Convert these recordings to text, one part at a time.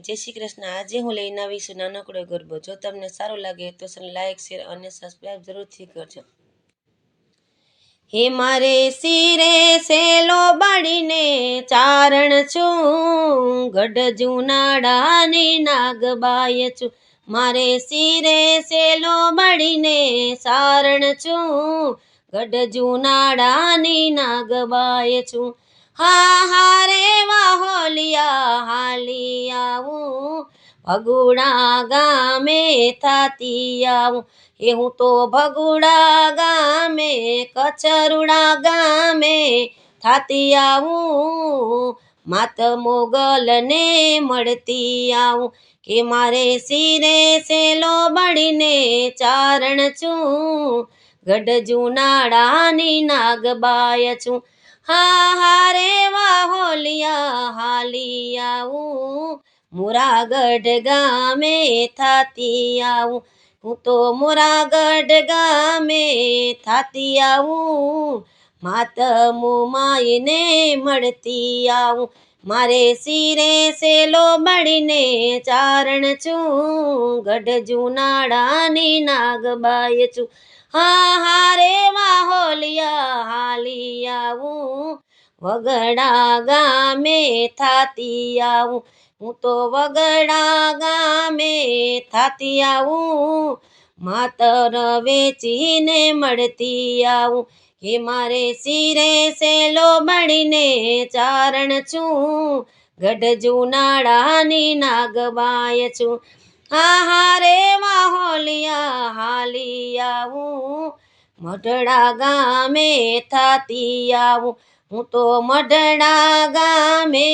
જય શ્રી કૃષ્ણ. આજે હું લઈને આવીશું નાનકડો ગરબો. જો તમને સારું લાગે તો લાઈક, શેર અને સબસ્ક્રાઈબ જરૂરથી કરજો. હે મારે શિરે સેલો બાળીને ચારણ છું, ગઢ જુનાડાની નાગબાય છું. મારે શિરે સેલો બાળીને સારણ છું, ગઢ જુનાડાની નાગબાય છું. હા હા રે વાહોલિયા હાલી આવું ભગુડા ગામે થાતી આવું એ હું તો ભગુડા ગામે કચરુડા ગામે થાતી આવું માત મોગલને મળતી આવું કે મારે શિરે સેલો બળીને ચારણ છું ગઢ જુનાડાની નાગબાય છું હા હારે વાહોલિયા હાલી આવું મુરાગઢ ગામે થાતી આવું હું તો મુરાગઢ ગામે થાતી આવું માતમુ માઈને મળતી આવું મારે શિરે સેલો મળીને ચારણ છું ગઢ જુનાડાની નાગબાય છું. હા હા રે વાહોલિયા, હાલી આવું. વગડા ગામે થાતી આવું. હું તો વગડા ગામે થાતી આવું. માતર વેચીને મળતી આવું. હે મારે શિરે સેલો બળીને ચારણ છું ગઢ જુનાળાની નાગબાય છું. હા હા રે માહોલિયા હાલી આવું, મઢડા ગામે થાતી આવું. હું તો મઢડા ગામે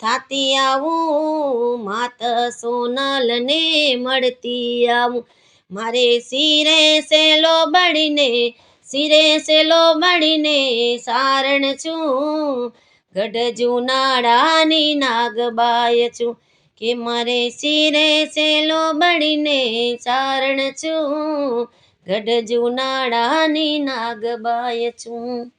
થાતી આવું, માત સોનલને મળતી આવું. મારે શિરે સેલો બળીને શિરે સેલો બળીને સારણ છું. ગઢ જુનાળાની નાગબાય છું. કે મારે શિરે સેલો બળીને સારણ છું. ગઢ જુનાળાની નાગબાય છું.